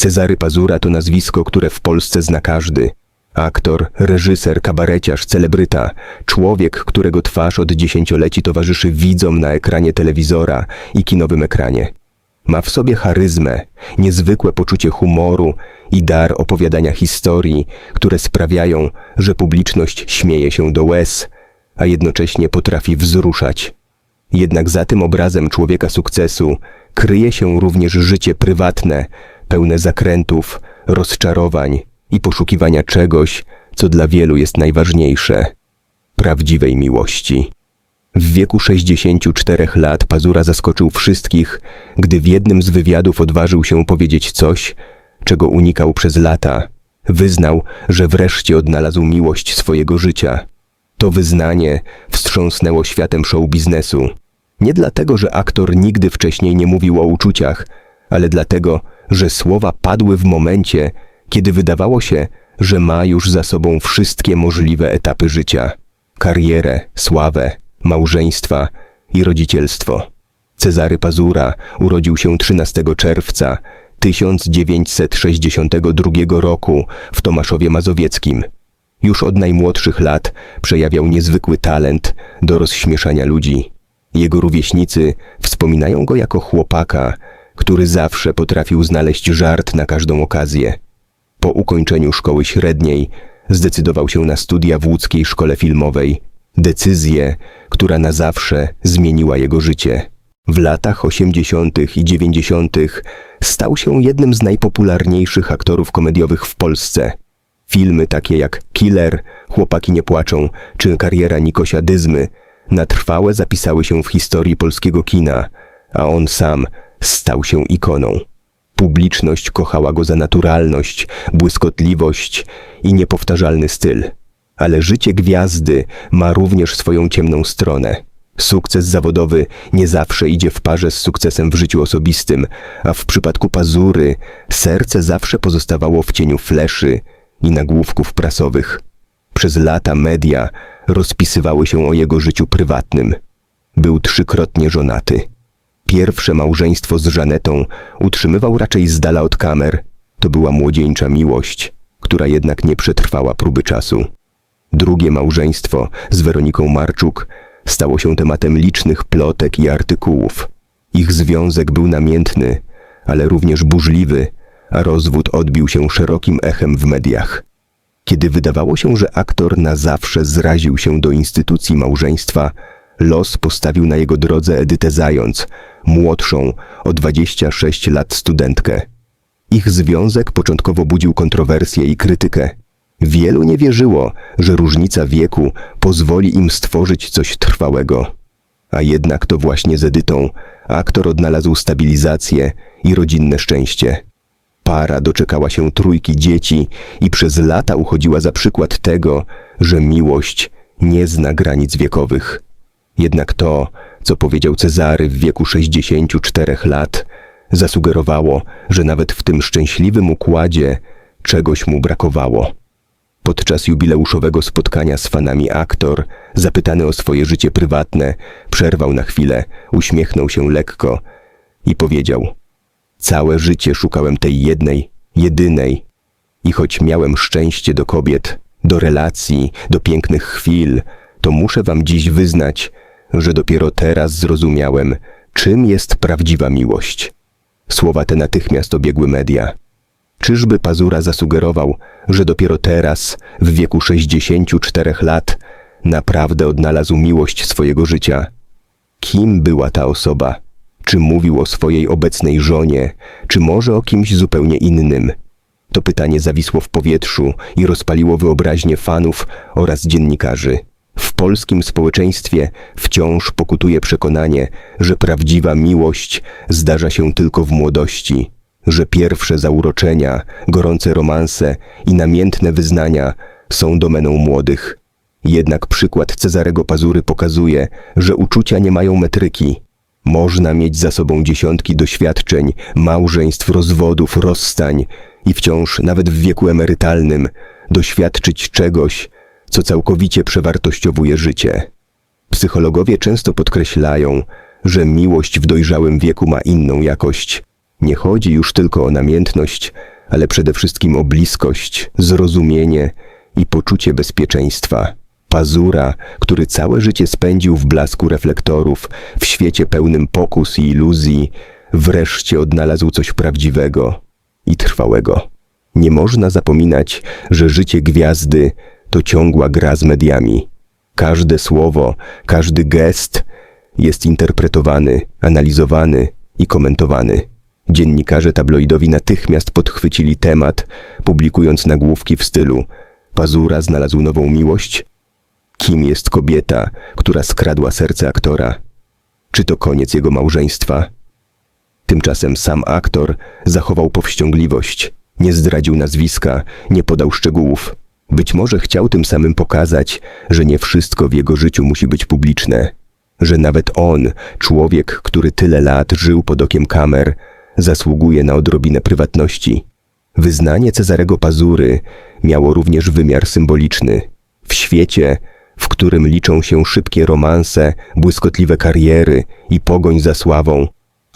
Cezary Pazura to nazwisko, które w Polsce zna każdy. Aktor, reżyser, kabareciarz, celebryta, człowiek, którego twarz od dziesięcioleci towarzyszy widzom na ekranie telewizora i kinowym ekranie. Ma w sobie charyzmę, niezwykłe poczucie humoru i dar opowiadania historii, które sprawiają, że publiczność śmieje się do łez, a jednocześnie potrafi wzruszać. Jednak za tym obrazem człowieka sukcesu kryje się również życie prywatne, pełne zakrętów, rozczarowań i poszukiwania czegoś, co dla wielu jest najważniejsze prawdziwej miłości. W wieku 64 lat Pazura zaskoczył wszystkich, gdy w jednym z wywiadów odważył się powiedzieć coś, czego unikał przez lata. Wyznał, że wreszcie odnalazł miłość swojego życia. To wyznanie wstrząsnęło światem show biznesu. Nie dlatego, że aktor nigdy wcześniej nie mówił o uczuciach, ale dlatego, że słowa padły w momencie, kiedy wydawało się, że ma już za sobą wszystkie możliwe etapy życia karierę, sławę, małżeństwa i rodzicielstwo. Cezary Pazura urodził się 13 czerwca 1962 roku w Tomaszowie Mazowieckim. Już od najmłodszych lat przejawiał niezwykły talent do rozśmieszania ludzi. Jego rówieśnicy wspominają go jako chłopaka, który zawsze potrafił znaleźć żart na każdą okazję. Po ukończeniu szkoły średniej zdecydował się na studia w łódzkiej szkole filmowej. Decyzję, która na zawsze zmieniła jego życie. W latach 80. i 90. stał się jednym z najpopularniejszych aktorów komediowych w Polsce. Filmy takie jak Killer, Chłopaki nie płaczą czy Kariera Nikosia Dyzmy na trwałe zapisały się w historii polskiego kina, a on sam stał się ikoną. Publiczność kochała go za naturalność, błyskotliwość i niepowtarzalny styl. Ale życie gwiazdy ma również swoją ciemną stronę. Sukces zawodowy nie zawsze idzie w parze z sukcesem w życiu osobistym, a w przypadku Pazury serce zawsze pozostawało w cieniu fleszy i nagłówków prasowych. Przez lata media rozpisywały się o jego życiu prywatnym. Był trzykrotnie żonaty. Pierwsze małżeństwo z Żanetą utrzymywał raczej z dala od kamer. To była młodzieńcza miłość, która jednak nie przetrwała próby czasu. Drugie małżeństwo z Weroniką Marczuk stało się tematem licznych plotek i artykułów. Ich związek był namiętny, ale również burzliwy, a rozwód odbił się szerokim echem w mediach. Kiedy wydawało się, że aktor na zawsze zraził się do instytucji małżeństwa, los postawił na jego drodze Edytę Zając, młodszą o 26 lat studentkę. Ich związek początkowo budził kontrowersje i krytykę. Wielu nie wierzyło, że różnica wieku pozwoli im stworzyć coś trwałego. A jednak to właśnie z Edytą aktor odnalazł stabilizację i rodzinne szczęście. Para doczekała się trójki dzieci i przez lata uchodziła za przykład tego, że miłość nie zna granic wiekowych. Jednak to, co powiedział Cezary w wieku 64 lat, zasugerowało, że nawet w tym szczęśliwym układzie czegoś mu brakowało. Podczas jubileuszowego spotkania z fanami aktor, zapytany o swoje życie prywatne, przerwał na chwilę, uśmiechnął się lekko i powiedział: Całe życie szukałem tej jednej, jedynej. I choć miałem szczęście do kobiet, do relacji, do pięknych chwil, to muszę wam dziś wyznać, że dopiero teraz zrozumiałem, czym jest prawdziwa miłość. Słowa te natychmiast obiegły media. Czyżby Pazura zasugerował, że dopiero teraz, w wieku 64 lat, naprawdę odnalazł miłość swojego życia? Kim była ta osoba? Czy mówił o swojej obecnej żonie, czy może o kimś zupełnie innym? To pytanie zawisło w powietrzu i rozpaliło wyobraźnię fanów oraz dziennikarzy. W polskim społeczeństwie wciąż pokutuje przekonanie, że prawdziwa miłość zdarza się tylko w młodości, że pierwsze zauroczenia, gorące romanse i namiętne wyznania są domeną młodych. Jednak przykład Cezarego Pazury pokazuje, że uczucia nie mają metryki. Można mieć za sobą dziesiątki doświadczeń, małżeństw, rozwodów, rozstań i wciąż, nawet w wieku emerytalnym, doświadczyć czegoś, co całkowicie przewartościowuje życie. Psychologowie często podkreślają, że miłość w dojrzałym wieku ma inną jakość. Nie chodzi już tylko o namiętność, ale przede wszystkim o bliskość, zrozumienie i poczucie bezpieczeństwa. Pazura, który całe życie spędził w blasku reflektorów, w świecie pełnym pokus i iluzji, wreszcie odnalazł coś prawdziwego i trwałego. Nie można zapominać, że życie gwiazdy to ciągła gra z mediami. Każde słowo, każdy gest jest interpretowany, analizowany i komentowany. Dziennikarze tabloidowi natychmiast podchwycili temat, publikując nagłówki w stylu Pazura znalazł nową miłość? Kim jest kobieta, która skradła serce aktora? Czy to koniec jego małżeństwa? Tymczasem sam aktor zachował powściągliwość, nie zdradził nazwiska, nie podał szczegółów. Być może chciał tym samym pokazać, że nie wszystko w jego życiu musi być publiczne, że nawet on, człowiek, który tyle lat żył pod okiem kamer, zasługuje na odrobinę prywatności. Wyznanie Cezarego Pazury miało również wymiar symboliczny. W świecie, w którym liczą się szybkie romanse, błyskotliwe kariery i pogoń za sławą,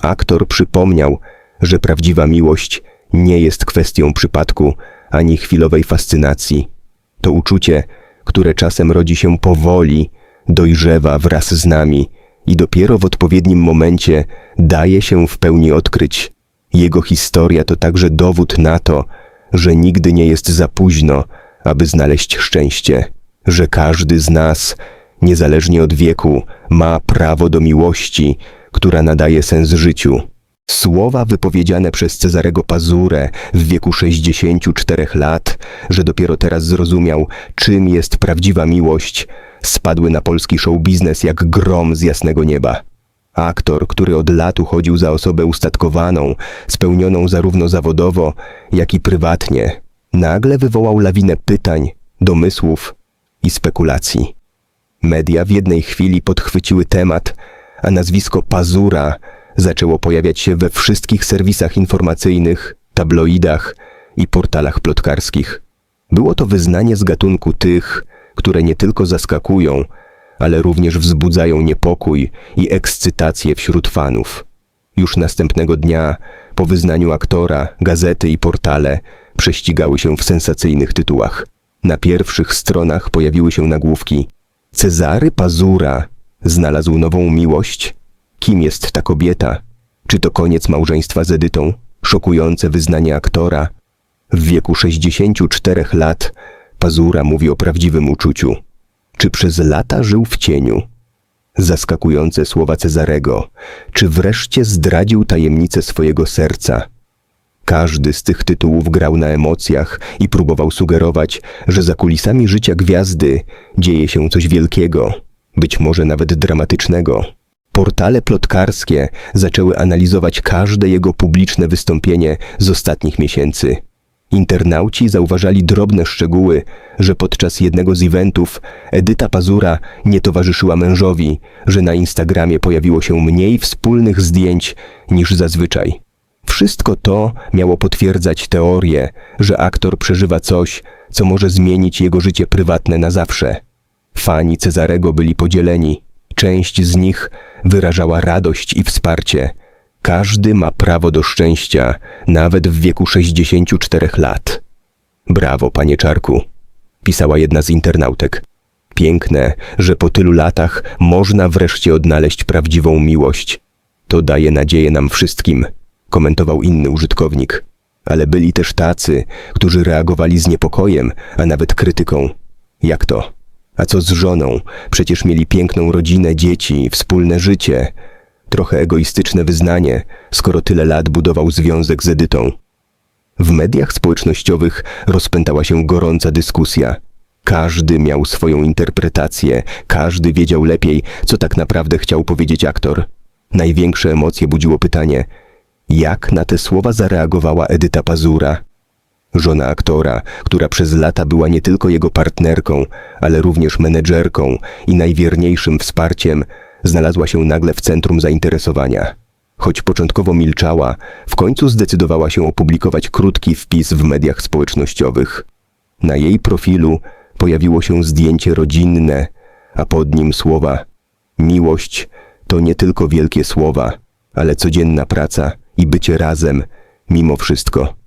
aktor przypomniał, że prawdziwa miłość nie jest kwestią przypadku ani chwilowej fascynacji. To uczucie, które czasem rodzi się powoli, dojrzewa wraz z nami i dopiero w odpowiednim momencie daje się w pełni odkryć. Jego historia to także dowód na to, że nigdy nie jest za późno, aby znaleźć szczęście, że każdy z nas, niezależnie od wieku, ma prawo do miłości, która nadaje sens życiu. Słowa wypowiedziane przez Cezarego Pazurę w wieku 64 lat, że dopiero teraz zrozumiał, czym jest prawdziwa miłość, spadły na polski show biznes jak grom z jasnego nieba. Aktor, który od lat uchodził za osobę ustatkowaną, spełnioną zarówno zawodowo, jak i prywatnie, nagle wywołał lawinę pytań, domysłów i spekulacji. Media w jednej chwili podchwyciły temat, a nazwisko Pazura zaczęło pojawiać się we wszystkich serwisach informacyjnych, tabloidach i portalach plotkarskich. Było to wyznanie z gatunku tych, które nie tylko zaskakują, ale również wzbudzają niepokój i ekscytację wśród fanów. Już następnego dnia, po wyznaniu aktora, gazety i portale prześcigały się w sensacyjnych tytułach. Na pierwszych stronach pojawiły się nagłówki Cezary Pazura znalazł nową miłość? Kim jest ta kobieta? Czy to koniec małżeństwa z Edytą? Szokujące wyznanie aktora. W wieku 64 lat Pazura mówi o prawdziwym uczuciu. Czy przez lata żył w cieniu? Zaskakujące słowa Cezarego. Czy wreszcie zdradził tajemnicę swojego serca? Każdy z tych tytułów grał na emocjach i próbował sugerować, że za kulisami życia gwiazdy dzieje się coś wielkiego, być może nawet dramatycznego. Portale plotkarskie zaczęły analizować każde jego publiczne wystąpienie z ostatnich miesięcy. Internauci zauważali drobne szczegóły, że podczas jednego z eventów Edyta Pazura nie towarzyszyła mężowi, że na Instagramie pojawiło się mniej wspólnych zdjęć niż zazwyczaj. Wszystko to miało potwierdzać teorię, że aktor przeżywa coś, co może zmienić jego życie prywatne na zawsze. Fani Cezarego byli podzieleni. Część z nich wyrażała radość i wsparcie. Każdy ma prawo do szczęścia, nawet w wieku 64 lat. Brawo, panie Czarku, pisała jedna z internautek. Piękne, że po tylu latach można wreszcie odnaleźć prawdziwą miłość. To daje nadzieję nam wszystkim, komentował inny użytkownik. Ale byli też tacy, którzy reagowali z niepokojem, a nawet krytyką. Jak to? A co z żoną? Przecież mieli piękną rodzinę, dzieci, wspólne życie. Trochę egoistyczne wyznanie, skoro tyle lat budował związek z Edytą. W mediach społecznościowych rozpętała się gorąca dyskusja. Każdy miał swoją interpretację, każdy wiedział lepiej, co tak naprawdę chciał powiedzieć aktor. Największe emocje budziło pytanie, jak na te słowa zareagowała Edyta Pazura? Żona aktora, która przez lata była nie tylko jego partnerką, ale również menedżerką i najwierniejszym wsparciem, znalazła się nagle w centrum zainteresowania. Choć początkowo milczała, w końcu zdecydowała się opublikować krótki wpis w mediach społecznościowych. Na jej profilu pojawiło się zdjęcie rodzinne, a pod nim słowa Miłość to nie tylko wielkie słowa, ale codzienna praca i bycie razem, mimo wszystko.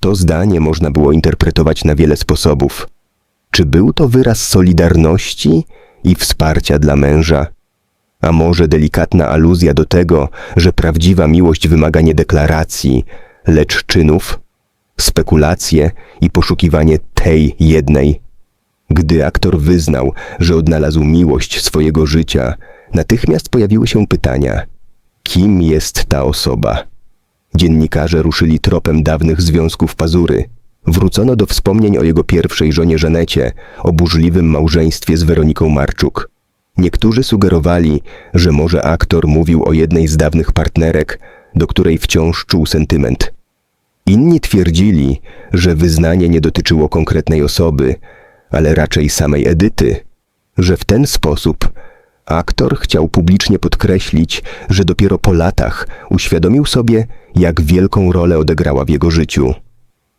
To zdanie można było interpretować na wiele sposobów. Czy był to wyraz solidarności i wsparcia dla męża? A może delikatna aluzja do tego, że prawdziwa miłość wymaga nie deklaracji, lecz czynów? Spekulacje i poszukiwanie tej jednej. Gdy aktor wyznał, że odnalazł miłość swojego życia, natychmiast pojawiły się pytania: kim jest ta osoba? Dziennikarze ruszyli tropem dawnych związków Pazury. Wrócono do wspomnień o jego pierwszej żonie Żanecie, o burzliwym małżeństwie z Weroniką Marczuk. Niektórzy sugerowali, że może aktor mówił o jednej z dawnych partnerek, do której wciąż czuł sentyment. Inni twierdzili, że wyznanie nie dotyczyło konkretnej osoby, ale raczej samej Edyty, że w ten sposób aktor chciał publicznie podkreślić, że dopiero po latach uświadomił sobie, jak wielką rolę odegrała w jego życiu.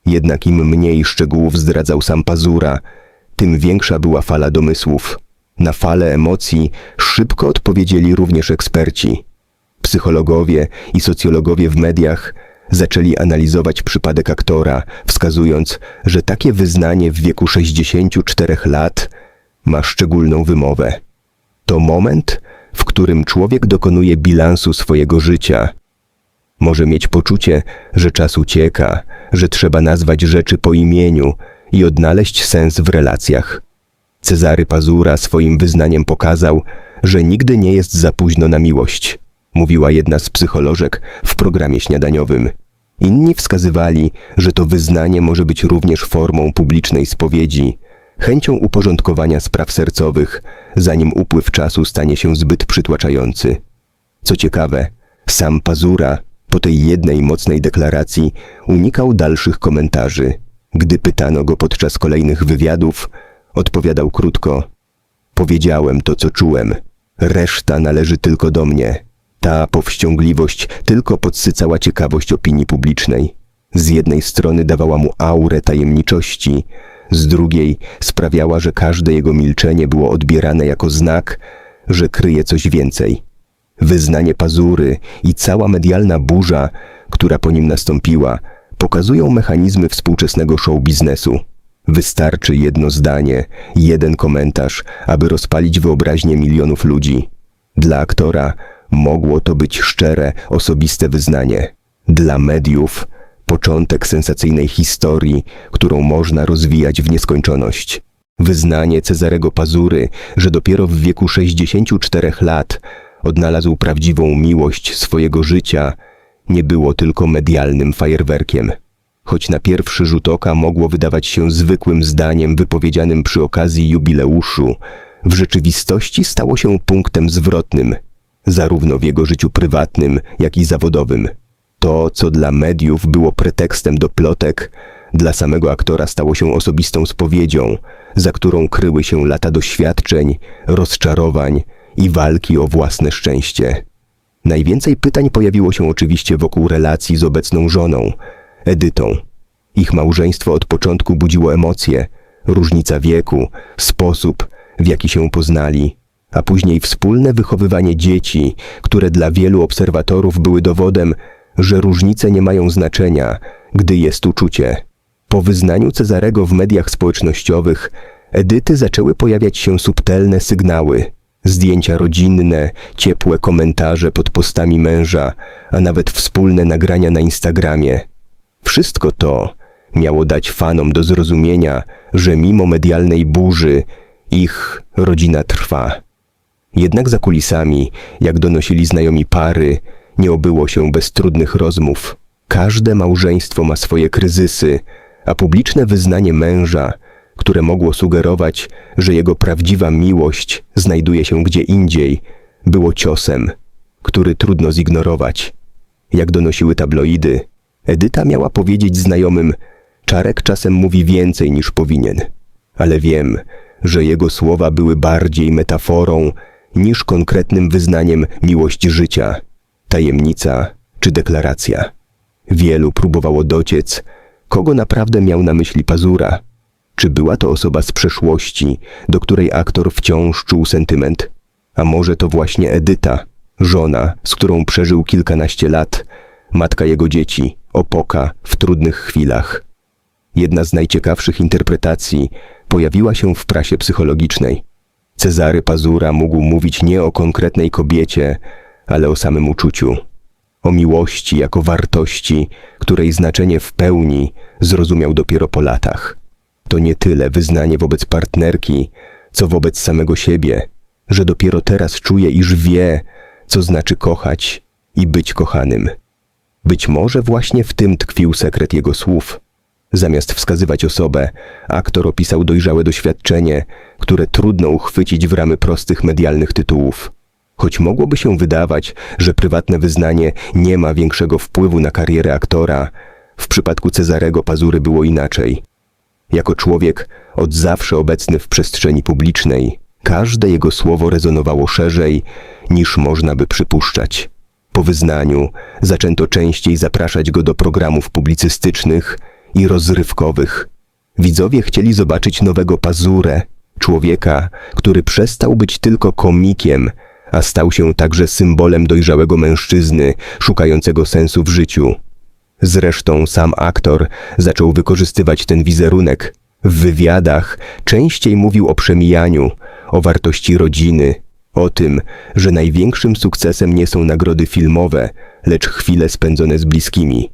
Jednak im mniej szczegółów zdradzał sam Pazura, tym większa była fala domysłów. Na falę emocji szybko odpowiedzieli również eksperci. Psychologowie i socjologowie w mediach zaczęli analizować przypadek aktora, wskazując, że takie wyznanie w wieku 64 lat ma szczególną wymowę. To moment, w którym człowiek dokonuje bilansu swojego życia. Może mieć poczucie, że czas ucieka, że trzeba nazwać rzeczy po imieniu i odnaleźć sens w relacjach. Cezary Pazura swoim wyznaniem pokazał, że nigdy nie jest za późno na miłość, mówiła jedna z psycholożek w programie śniadaniowym. Inni wskazywali, że to wyznanie może być również formą publicznej spowiedzi, chęcią uporządkowania spraw sercowych, zanim upływ czasu stanie się zbyt przytłaczający. Co ciekawe, sam Pazura po tej jednej mocnej deklaracji unikał dalszych komentarzy. Gdy pytano go podczas kolejnych wywiadów, odpowiadał krótko: Powiedziałem to, co czułem. Reszta należy tylko do mnie. Ta powściągliwość tylko podsycała ciekawość opinii publicznej. Z jednej strony dawała mu aurę tajemniczości, z drugiej sprawiała, że każde jego milczenie było odbierane jako znak, że kryje coś więcej. Wyznanie pazury i cała medialna burza, która po nim nastąpiła, pokazują mechanizmy współczesnego show biznesu. Wystarczy jedno zdanie, jeden komentarz, aby rozpalić wyobraźnię milionów ludzi. Dla aktora mogło to być szczere, osobiste wyznanie. Dla mediów początek sensacyjnej historii, którą można rozwijać w nieskończoność. Wyznanie Cezarego Pazury, że dopiero w wieku 64 lat odnalazł prawdziwą miłość swojego życia, nie było tylko medialnym fajerwerkiem. Choć na pierwszy rzut oka mogło wydawać się zwykłym zdaniem wypowiedzianym przy okazji jubileuszu, w rzeczywistości stało się punktem zwrotnym, zarówno w jego życiu prywatnym, jak i zawodowym. To, co dla mediów było pretekstem do plotek, dla samego aktora stało się osobistą spowiedzią, za którą kryły się lata doświadczeń, rozczarowań i walki o własne szczęście. Najwięcej pytań pojawiło się oczywiście wokół relacji z obecną żoną, Edytą. Ich małżeństwo od początku budziło emocje, różnica wieku, sposób, w jaki się poznali, a później wspólne wychowywanie dzieci, które dla wielu obserwatorów były dowodem, że różnice nie mają znaczenia, gdy jest uczucie. Po wyznaniu Cezarego w mediach społecznościowych Edyty zaczęły pojawiać się subtelne sygnały. Zdjęcia rodzinne, ciepłe komentarze pod postami męża, a nawet wspólne nagrania na Instagramie. Wszystko to miało dać fanom do zrozumienia, że mimo medialnej burzy ich rodzina trwa. Jednak za kulisami, jak donosili znajomi pary, nie obyło się bez trudnych rozmów. Każde małżeństwo ma swoje kryzysy, a publiczne wyznanie męża, które mogło sugerować, że jego prawdziwa miłość znajduje się gdzie indziej, było ciosem, który trudno zignorować. Jak donosiły tabloidy, Edyta miała powiedzieć znajomym: Czarek czasem mówi więcej niż powinien, ale wiem, że jego słowa były bardziej metaforą niż konkretnym wyznaniem miłości życia tajemnica czy deklaracja. Wielu próbowało dociec, kogo naprawdę miał na myśli Pazura. Czy była to osoba z przeszłości, do której aktor wciąż czuł sentyment? A może to właśnie Edyta, żona, z którą przeżył kilkanaście lat, matka jego dzieci, opoka w trudnych chwilach. Jedna z najciekawszych interpretacji pojawiła się w prasie psychologicznej. Cezary Pazura mógł mówić nie o konkretnej kobiecie, ale o samym uczuciu. O miłości jako wartości, której znaczenie w pełni zrozumiał dopiero po latach. To nie tyle wyznanie wobec partnerki, co wobec samego siebie, że dopiero teraz czuje, iż wie, co znaczy kochać i być kochanym. Być może właśnie w tym tkwił sekret jego słów. Zamiast wskazywać osobę, aktor opisał dojrzałe doświadczenie, które trudno uchwycić w ramy prostych medialnych tytułów. Choć mogłoby się wydawać, że prywatne wyznanie nie ma większego wpływu na karierę aktora, w przypadku Cezarego Pazury było inaczej. Jako człowiek od zawsze obecny w przestrzeni publicznej, każde jego słowo rezonowało szerzej niż można by przypuszczać. Po wyznaniu zaczęto częściej zapraszać go do programów publicystycznych i rozrywkowych. Widzowie chcieli zobaczyć nowego Pazurę, człowieka, który przestał być tylko komikiem, a stał się także symbolem dojrzałego mężczyzny szukającego sensu w życiu. Zresztą sam aktor zaczął wykorzystywać ten wizerunek. W wywiadach częściej mówił o przemijaniu, o wartości rodziny, o tym, że największym sukcesem nie są nagrody filmowe, lecz chwile spędzone z bliskimi.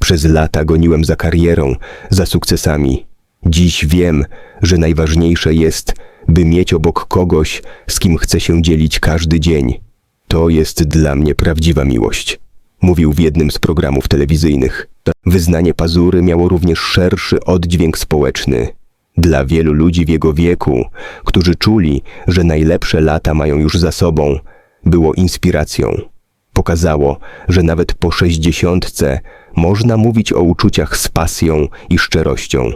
Przez lata goniłem za karierą, za sukcesami. Dziś wiem, że najważniejsze jest, by mieć obok kogoś, z kim chcę się dzielić każdy dzień. To jest dla mnie prawdziwa miłość. Mówił w jednym z programów telewizyjnych. Wyznanie Pazury miało również szerszy oddźwięk społeczny. Dla wielu ludzi w jego wieku, którzy czuli, że najlepsze lata mają już za sobą, było inspiracją. Pokazało, że nawet po sześćdziesiątce można mówić o uczuciach z pasją i szczerością.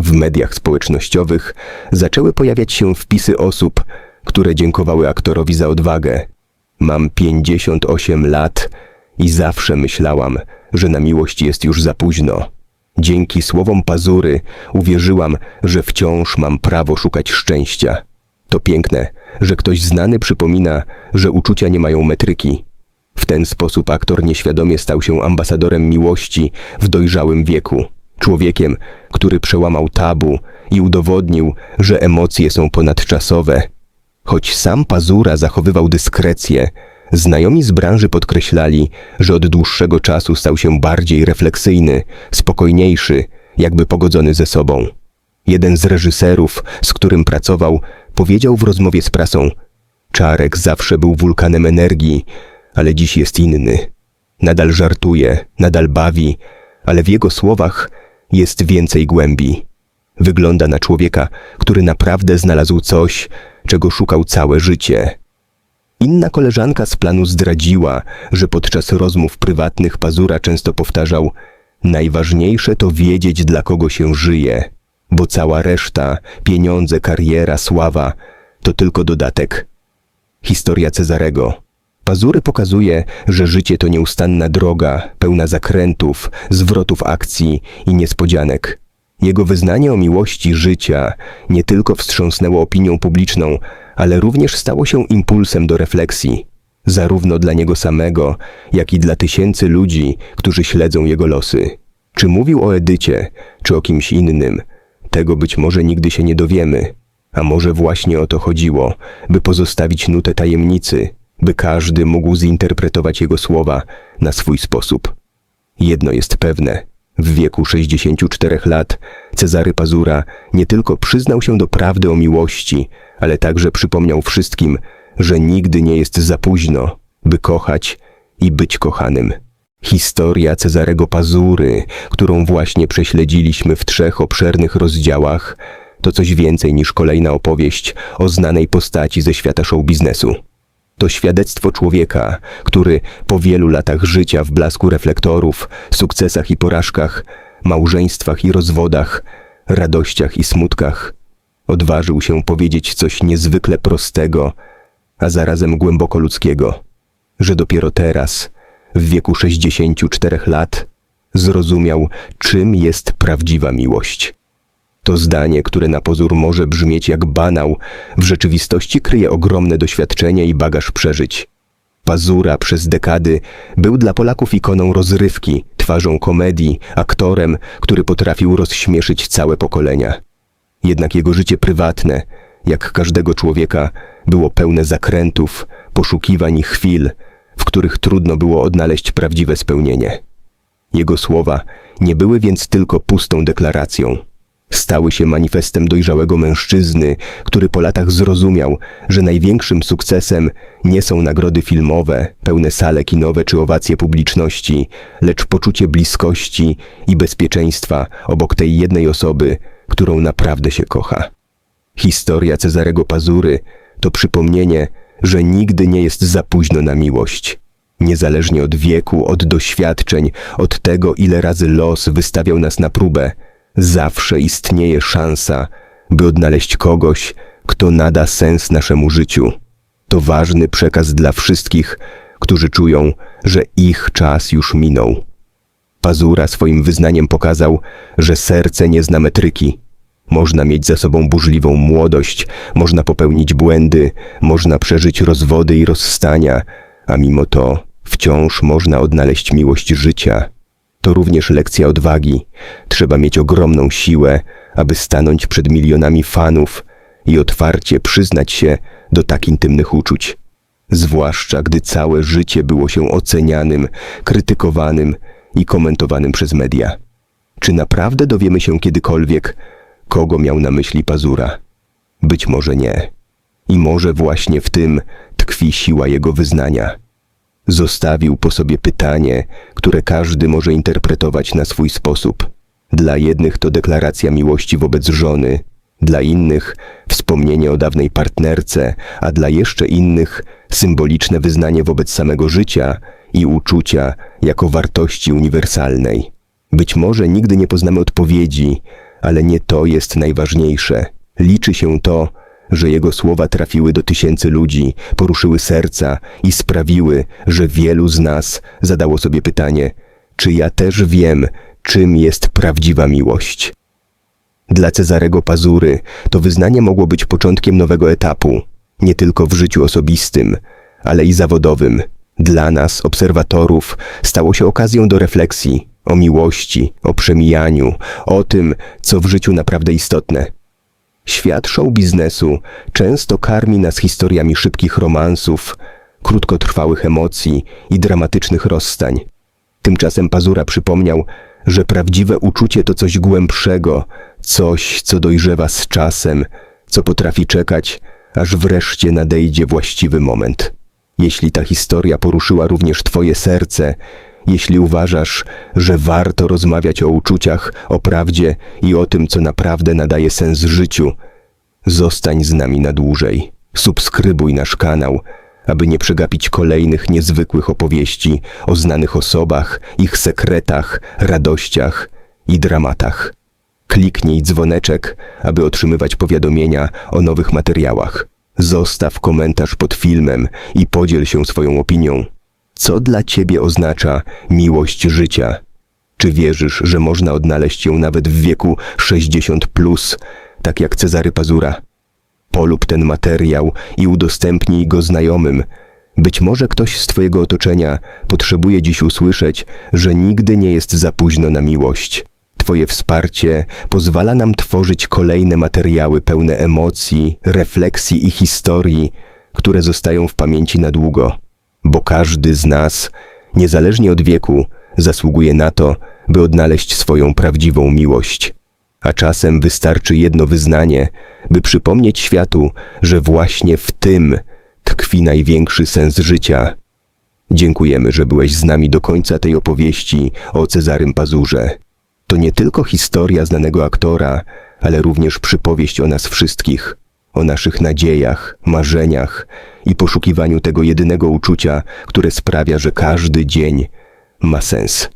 W mediach społecznościowych zaczęły pojawiać się wpisy osób, które dziękowały aktorowi za odwagę. Mam 58 lat i zawsze myślałam, że na miłość jest już za późno. Dzięki słowom Pazury uwierzyłam, że wciąż mam prawo szukać szczęścia. To piękne, że ktoś znany przypomina, że uczucia nie mają metryki. W ten sposób aktor nieświadomie stał się ambasadorem miłości w dojrzałym wieku. Człowiekiem, który przełamał tabu i udowodnił, że emocje są ponadczasowe. Choć sam Pazura zachowywał dyskrecję, znajomi z branży podkreślali, że od dłuższego czasu stał się bardziej refleksyjny, spokojniejszy, jakby pogodzony ze sobą. Jeden z reżyserów, z którym pracował, powiedział w rozmowie z prasą: Czarek zawsze był wulkanem energii, ale dziś jest inny. Nadal żartuje, nadal bawi, ale w jego słowach jest więcej głębi. Wygląda na człowieka, który naprawdę znalazł coś, czego szukał całe życie. Inna koleżanka z planu zdradziła, że podczas rozmów prywatnych Pazura często powtarzał: Najważniejsze to wiedzieć, dla kogo się żyje, bo cała reszta pieniądze, kariera, sława to tylko dodatek. Historia Cezarego. Pazury pokazuje, że życie to nieustanna droga, pełna zakrętów, zwrotów akcji i niespodzianek. Jego wyznanie o miłości życia nie tylko wstrząsnęło opinią publiczną, ale również stało się impulsem do refleksji, zarówno dla niego samego, jak i dla tysięcy ludzi, którzy śledzą jego losy. Czy mówił o Edycie, czy o kimś innym, tego być może nigdy się nie dowiemy. A może właśnie o to chodziło, by pozostawić nutę tajemnicy, by każdy mógł zinterpretować jego słowa na swój sposób. Jedno jest pewne. W wieku 64 lat Cezary Pazura nie tylko przyznał się do prawdy o miłości, ale także przypomniał wszystkim, że nigdy nie jest za późno, by kochać i być kochanym. Historia Cezarego Pazury, którą właśnie prześledziliśmy w trzech obszernych rozdziałach, to coś więcej niż kolejna opowieść o znanej postaci ze świata show biznesu. To świadectwo człowieka, który po wielu latach życia w blasku reflektorów, sukcesach i porażkach, małżeństwach i rozwodach, radościach i smutkach, odważył się powiedzieć coś niezwykle prostego, a zarazem głęboko ludzkiego, że dopiero teraz, w wieku 64 lat, zrozumiał, czym jest prawdziwa miłość. To zdanie, które na pozór może brzmieć jak banał, w rzeczywistości kryje ogromne doświadczenie i bagaż przeżyć. Pazura przez dekady był dla Polaków ikoną rozrywki, twarzą komedii, aktorem, który potrafił rozśmieszyć całe pokolenia. Jednak jego życie prywatne, jak każdego człowieka, było pełne zakrętów, poszukiwań i chwil, w których trudno było odnaleźć prawdziwe spełnienie. Jego słowa nie były więc tylko pustą deklaracją. Stały się manifestem dojrzałego mężczyzny, który po latach zrozumiał, że największym sukcesem nie są nagrody filmowe, pełne sale kinowe czy owacje publiczności, lecz poczucie bliskości i bezpieczeństwa obok tej jednej osoby, którą naprawdę się kocha. Historia Cezarego Pazury to przypomnienie, że nigdy nie jest za późno na miłość. Niezależnie od wieku, od doświadczeń, od tego, ile razy los wystawiał nas na próbę, zawsze istnieje szansa, by odnaleźć kogoś, kto nada sens naszemu życiu. To ważny przekaz dla wszystkich, którzy czują, że ich czas już minął. Pazura swoim wyznaniem pokazał, że serce nie zna metryki. Można mieć za sobą burzliwą młodość, można popełnić błędy, można przeżyć rozwody i rozstania, a mimo to wciąż można odnaleźć miłość życia. To również lekcja odwagi. Trzeba mieć ogromną siłę, aby stanąć przed milionami fanów i otwarcie przyznać się do tak intymnych uczuć. Zwłaszcza gdy całe życie było się ocenianym, krytykowanym i komentowanym przez media. Czy naprawdę dowiemy się kiedykolwiek, kogo miał na myśli Pazura? Być może nie. I może właśnie w tym tkwi siła jego wyznania. Zostawił po sobie pytanie, które każdy może interpretować na swój sposób. Dla jednych to deklaracja miłości wobec żony, dla innych wspomnienie o dawnej partnerce, a dla jeszcze innych symboliczne wyznanie wobec samego życia i uczucia jako wartości uniwersalnej. Być może nigdy nie poznamy odpowiedzi, ale nie to jest najważniejsze. Liczy się to, że jego słowa trafiły do tysięcy ludzi, poruszyły serca i sprawiły, że wielu z nas zadało sobie pytanie, czy ja też wiem, czym jest prawdziwa miłość. Dla Cezarego Pazury to wyznanie mogło być początkiem nowego etapu, nie tylko w życiu osobistym, ale i zawodowym. Dla nas, obserwatorów, stało się okazją do refleksji o miłości, o przemijaniu, o tym, co w życiu naprawdę istotne. Świat show biznesu często karmi nas historiami szybkich romansów, krótkotrwałych emocji i dramatycznych rozstań. Tymczasem Pazura przypomniał, że prawdziwe uczucie to coś głębszego, coś, co dojrzewa z czasem, co potrafi czekać, aż wreszcie nadejdzie właściwy moment. Jeśli ta historia poruszyła również Twoje serce, jeśli uważasz, że warto rozmawiać o uczuciach, o prawdzie i o tym, co naprawdę nadaje sens życiu, zostań z nami na dłużej. Subskrybuj nasz kanał, aby nie przegapić kolejnych niezwykłych opowieści o znanych osobach, ich sekretach, radościach i dramatach. Kliknij dzwoneczek, aby otrzymywać powiadomienia o nowych materiałach. Zostaw komentarz pod filmem i podziel się swoją opinią. Co dla ciebie oznacza miłość życia? Czy wierzysz, że można odnaleźć ją nawet w wieku 60 plus, tak jak Cezary Pazura? Polub ten materiał i udostępnij go znajomym. Być może ktoś z twojego otoczenia potrzebuje dziś usłyszeć, że nigdy nie jest za późno na miłość. Twoje wsparcie pozwala nam tworzyć kolejne materiały pełne emocji, refleksji i historii, które zostają w pamięci na długo bo każdy z nas, niezależnie od wieku, zasługuje na to, by odnaleźć swoją prawdziwą miłość. A czasem wystarczy jedno wyznanie, by przypomnieć światu, że właśnie w tym tkwi największy sens życia. Dziękujemy, że byłeś z nami do końca tej opowieści o Cezarym Pazurze. To nie tylko historia znanego aktora, ale również przypowieść o nas wszystkich, o naszych nadziejach, marzeniach i poszukiwaniu tego jedynego uczucia, które sprawia, że każdy dzień ma sens.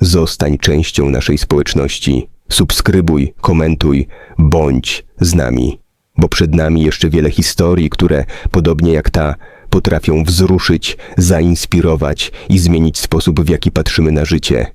Zostań częścią naszej społeczności. Subskrybuj, komentuj, bądź z nami, bo przed nami jeszcze wiele historii, które, podobnie jak ta, potrafią wzruszyć, zainspirować i zmienić sposób, w jaki patrzymy na życie.